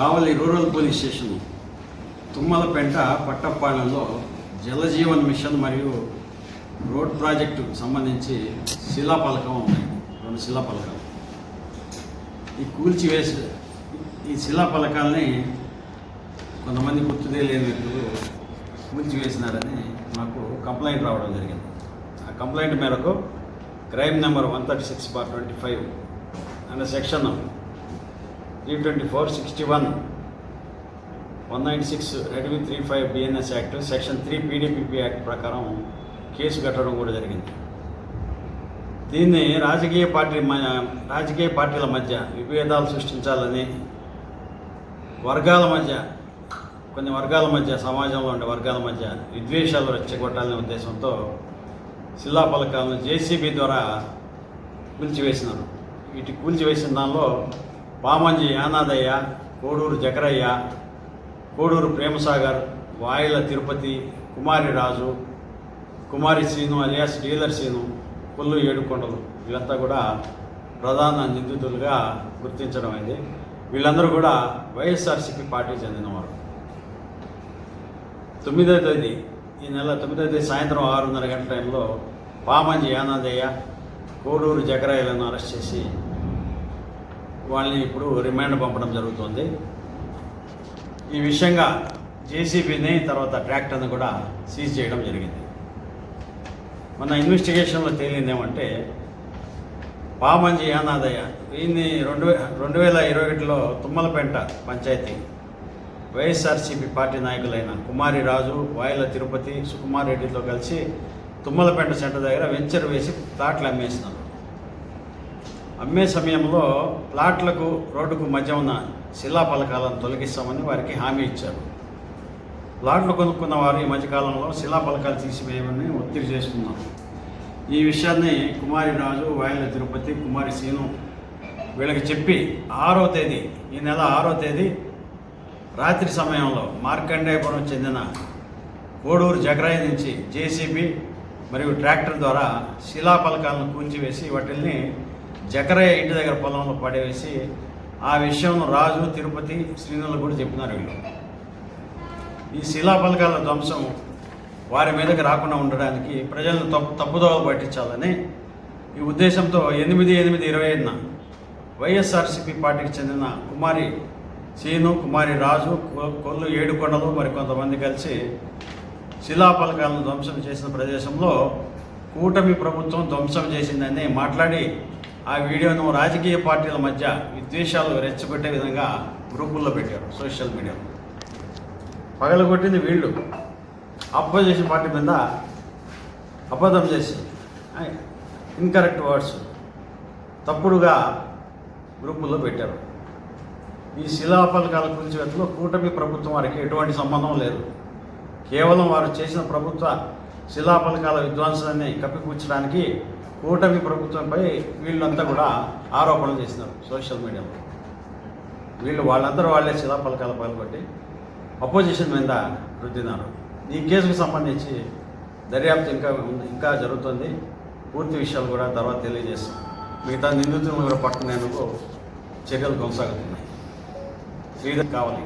Kavali rural police station Tummalapenta పట్టపాలెంలో Jal Jeevan mission మరియు road ప్రాజెక్టుకు సంబంధించి శిలాపలకం ఉన్నాయి. రెండు శిలాపలకాలు ఈ కూల్చివేసి ఈ శిలాపలకాల్ని కొంతమంది గుర్తుదే లేని వ్యక్తులు కూల్చివేసినారని మాకు కంప్లైంట్ రావడం జరిగింది. ఆ కంప్లైంట్ మేరకు crime number one thirty six bar twenty five అనే section three twenty four sixty one one nine six read with three five BNS act section three PDPP act ప్రకారం కేసు కట్టడం కూడా జరిగింది. దీన్ని రాజకీయ పార్టీ మ- రాజకీయ పార్టీల మధ్య విభేదాలు సృష్టించాలని వర్గాల మధ్య కొన్ని వర్గాల మధ్య సమాజంలో ఉండే వర్గాల మధ్య విద్వేషాలు రెచ్చగొట్టాలనే ఉద్దేశంతో శిలాఫలకాలను జేసీబీ ద్వారా కూల్చివేసినారు. వీటి కూల్చివేసిన దానిలో పామంజి యానాదయ్య కోడూరు జకరయ్య కోడూరు ప్రేమసాగర్ వాయిల తిరుపతి కుమారి రాజు కుమారి శ్రీను అలియాస్ డీలర్ శ్రీను కుల్లు ఏడుకొండలు. వీళ్ళంతా కూడా ప్రధాన నిందితులుగా గుర్తించడం అయింది. వీళ్ళందరూ కూడా వైఎస్ఆర్సీపీ పార్టీ చెందినవారు. తొమ్మిదో తేదీ ఈ నెల తొమ్మిదో తేదీ సాయంత్రం ఆరున్నర గంటల టైంలో పామంజి యానాదయ్య కోడూరు జకరాయలను అరెస్ట్ చేసి వాళ్ళని ఇప్పుడు రిమాండ్ పంపడం జరుగుతుంది. ఈ విషయంగా జేసీబీని తర్వాత ట్రాక్టర్ని కూడా సీజ్ చేయడం జరిగింది. మన ఇన్వెస్టిగేషన్లో తేలింది ఏమంటే పామంజి యానాదయ్య దీన్ని రెండు వే రెండు వేల ఇరవై ఒకటిలో తుమ్మలపేంట పంచాయతీ వైఎస్ఆర్సీపీ పార్టీ నాయకులైన కుమారి రాజు వాయిల తిరుపతి సుకుమార్ రెడ్డితో కలిసి తుమ్మలపేంట సెంటర్ దగ్గర వెంచర్ వేసి ప్లాట్లు అమ్మేసినారు. అమ్మే సమయంలో ప్లాట్లకు రోడ్డుకు మధ్య ఉన్న శిలా పలకాలను తొలగిస్తామని వారికి హామీ ఇచ్చారు. ప్లాట్లు కొనుక్కున్న వారు ఈ మధ్యకాలంలో శిలా పలకాలు తీసివేయమని ఒత్తిడి చేస్తున్నారు. ఈ విషయాన్ని కుమారి రాజు వాయల తిరుపతి కుమారి సీను వీళ్ళకి చెప్పి ఆరో తేదీ ఈ నెల ఆరో తేదీ రాత్రి సమయంలో మార్కండేయపురం చెందిన కోడూరు జగరాయి నుంచి జేసీబీ మరియు ట్రాక్టర్ ద్వారా శిలా పలకాలను కూల్చివేసి వాటిల్ని జకరయ్య ఇంటి దగ్గర పొలంలో పడేసి ఆ విషయం రాజు తిరుపతి శ్రీనులు కూడా చెప్పినారు వీళ్ళు. ఈ శిలాఫలకాల ధ్వంసం వారి మీదకి రాకుండా ఉండడానికి ప్రజలను తప్పు తప్పుదోవ పట్టించాలని ఈ ఉద్దేశంతో ఎనిమిది ఎనిమిది ఇరవై ఐదున వైఎస్ఆర్సీపీ పార్టీకి చెందిన కుమారి సీను కుమారి రాజు కొ- కొల్లు ఏడుకొండలు మరి కొంతమంది కలిసి శిలాఫలకాలను ధ్వంసం చేసిన ప్రదేశంలో కూటమి ప్రభుత్వం ధ్వంసం చేసిందని మాట్లాడి ఆ వీడియోను రాజకీయ పార్టీల మధ్య విద్వేషాలు రెచ్చగొట్టే విధంగా గ్రూపుల్లో పెట్టారు సోషల్ మీడియాలో పగలగొట్టింది వీళ్ళు. అపోజిషన్ పార్టీ మీద అబద్ధం చేసి ఇన్కరెక్ట్ వర్డ్స్ తప్పుడుగా గ్రూపుల్లో పెట్టారు. ఈ శిలాపలకాల కూల్చివేతలో కూటమి ప్రభుత్వం వారికి ఎటువంటి సంబంధం లేదు. కేవలం వారు చేసిన ప్రభుత్వ శిలాపలకాల విధ్వంసాన్ని కప్పిపుచ్చడానికి కూటమి ప్రభుత్వంపై వీళ్ళంతా కూడా ఆరోపణలు చేసినారు సోషల్ మీడియాలో. వీళ్ళు వాళ్ళందరూ వాళ్ళే శిలాపలకాలు పాల్గొట్టి అపోజిషన్ మీద రుద్దినారు. ఈ కేసుకు సంబంధించి దర్యాప్తు ఇంకా ఇంకా జరుగుతుంది. పూర్తి విషయాలు కూడా తర్వాత తెలియజేస్తాం. మిగతా నిందితులను కూడా పట్టుకునేందుకు చర్యలు కొనసాగుతున్నాయి. శ్రీధర్ కావాలి.